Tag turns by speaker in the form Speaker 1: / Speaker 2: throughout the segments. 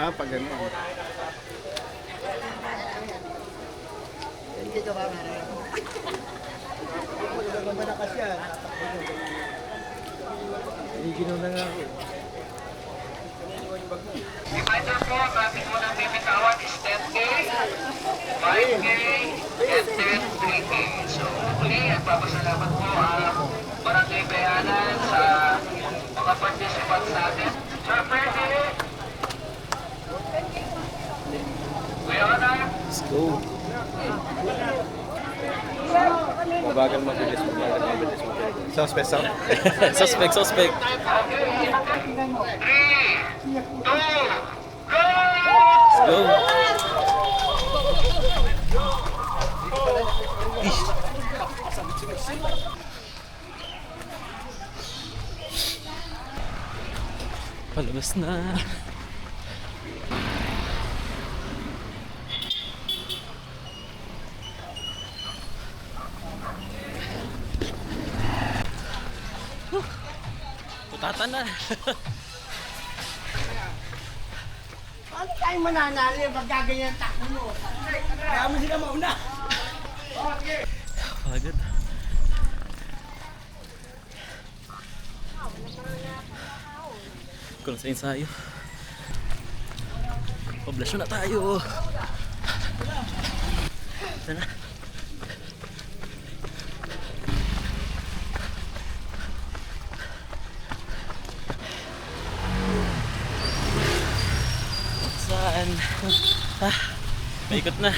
Speaker 1: Ah, pag ganun.
Speaker 2: Dito ba meron? Maganda na kasi yan. Iginom na nga ako.
Speaker 3: Reminder po, ang ating unang bibitawan is 10K, 5K, and then 3K. So, muli, nagpapasalamat po ang Barangay Bayanan
Speaker 1: Mabagal mabilis mo. Suspect,
Speaker 4: suspect. suspect,
Speaker 3: suspect. Let's go!
Speaker 4: Verlust, na. Putatan na.
Speaker 2: Paano tayo mananalo pag gaganyan takbo mo? Kaya mo sila mauna.
Speaker 4: Pagod. Kung sa ensayo. Poblasyon na tayo. Sana. Saan? Ah, maikot na.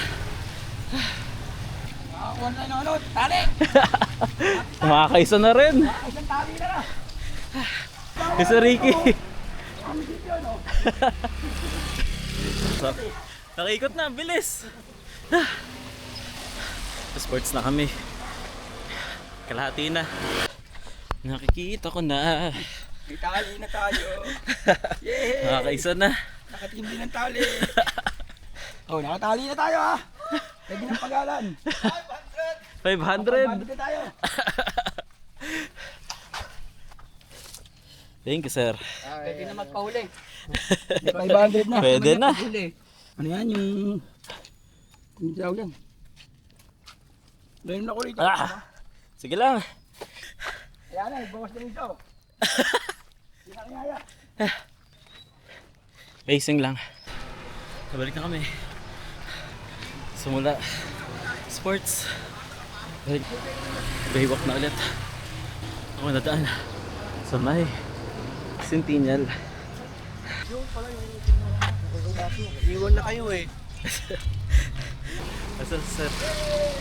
Speaker 2: Ako na ano, tali!
Speaker 4: Kumakaisa na rin.
Speaker 2: Isang tali na na.
Speaker 4: Kasi Ricky. so, nakikot na, bilis. Ah. Sports na kami. Kalahati na. Nakikita ko na.
Speaker 2: May tali na tayo. Yay!
Speaker 4: Nakakaisa na.
Speaker 2: Nakatim din ang tali. oh, nakatali na tayo ha. Pwede ng pagalan.
Speaker 4: 500.
Speaker 2: Bandit na tayo.
Speaker 4: Thank you, sir.
Speaker 2: Pwede na magpahuli. 500 na.
Speaker 4: Pwede na.
Speaker 2: Ano yan yung... Yung tawag yan. Dahil na ko rito.
Speaker 4: Ah, sige lang.
Speaker 2: Ayan na, ibawas na rito. Hindi na kaya.
Speaker 4: Pacing lang. Nabalik na kami. Simula. Sports. Balik. Baywalk na ulit. Ako nadaan. Sa may Centennial.
Speaker 2: Iwan na kayo eh.
Speaker 4: Asa sir?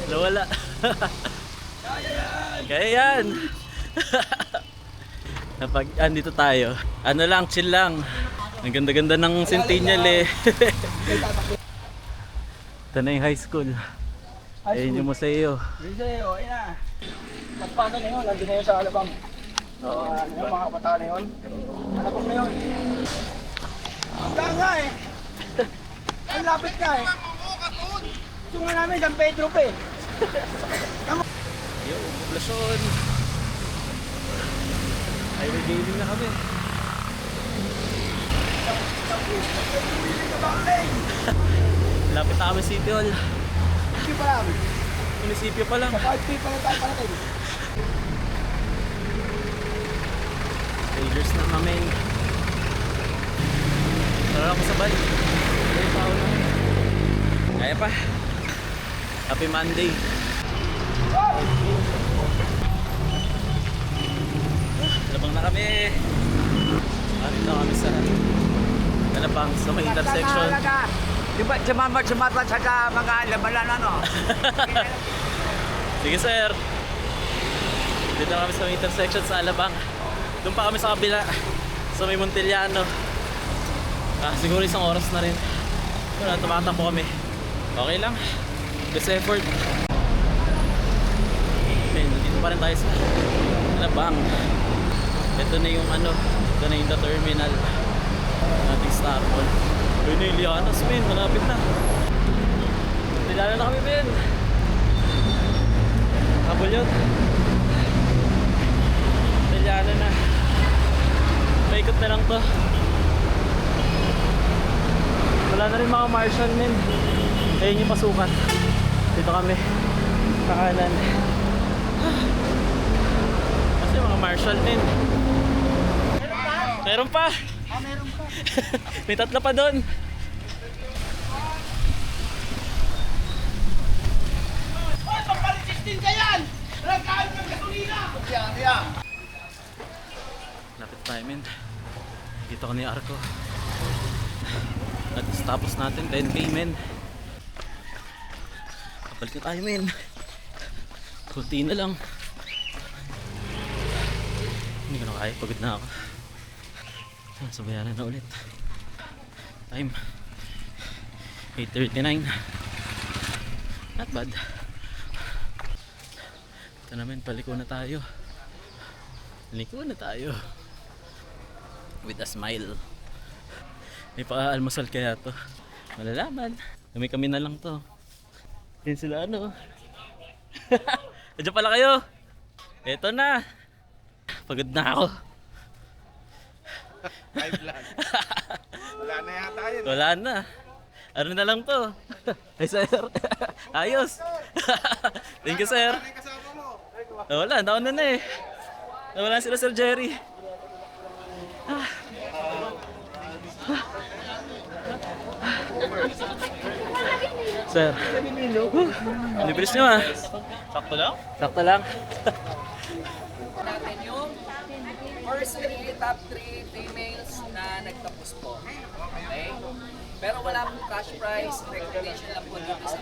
Speaker 4: Nawala. Kaya yan. Napag andito tayo. Ano lang, chill lang. Ang ganda-ganda ng Centennial eh. Ito na yung high school. Ayun yung museo.
Speaker 2: Rizal, okay na. Magpano na yun, nandun na yun sa Alabang. Oo, uh, yung mga bata na yun. Alabang na yun. Hanggang nga eh. Ang lapit ka eh. Gusto nga namin San Pedro pa eh.
Speaker 4: Yo, poblasyon. Highway gaming na kami. Lapit na kami City Hall.
Speaker 2: Hindi pa lang.
Speaker 4: Munisipyo pa lang.
Speaker 2: Sa 5K pa lang tayo parating.
Speaker 4: Raiders na kami. Tara ako sabay. May tao na. Kaya pa. Happy Monday. Labang na kami. Arin na kami sa Kalabang sa may intersection.
Speaker 2: Di ba, sumamat, sumapat sa mga labanan ano?
Speaker 4: Sige sir. Dito na kami sa may intersection sa Alabang. Doon pa kami sa kabila. Sa may Montellano. Ah, siguro isang oras na rin. Wala, tumatakbo kami. Okay lang. Best effort. Okay, nandito pa rin tayo sa Alabang. Ito na yung ano, ito na yung the terminal. Ating Star Mall. Uy na yung Lianas, men. Malapit na. Nilala na kami, men. Habol yun. Nilala na. Paikot na lang to. Wala na rin mga marshal men. Ayun yung pasukan. Dito kami. Sa kanan. Kasi mga marshal men. Meron pa?
Speaker 2: Ah, meron pa.
Speaker 4: May tatlo pa doon.
Speaker 2: Hoy, pampalitistin ka yan! Nagkaan ng gasolina! Yan, yan.
Speaker 4: Lapit tayo men. Dito ko ni Arco. At tapos natin 10k men. Kapalik na tayo men. Kunti na lang. Hindi ko na kaya. Pagod na ako. Sabayanan na ulit. Time. 8.39. Not bad. Ito naman, paliko na tayo. Liko na tayo. With a smile. May pa-almusal kaya to. Malalaman. Kami kami na lang to. Yan sila ano. Diyan pala kayo. Eto na. Pagod na ako.
Speaker 1: High blood. Wala na yata yun.
Speaker 4: Wala na. Ano na lang to? Ay sir. Ayos. Thank you sir.
Speaker 1: Ano
Speaker 4: Wala, nauna na eh. Nawala sila Sir Jerry. Ah. Sir. Libilis nyo ah. Sakto lang? Sakto lang.
Speaker 5: Natin yung first three, top three females na nagtapos po. Okay? Pero wala pong cash prize, recognition lang po dito sa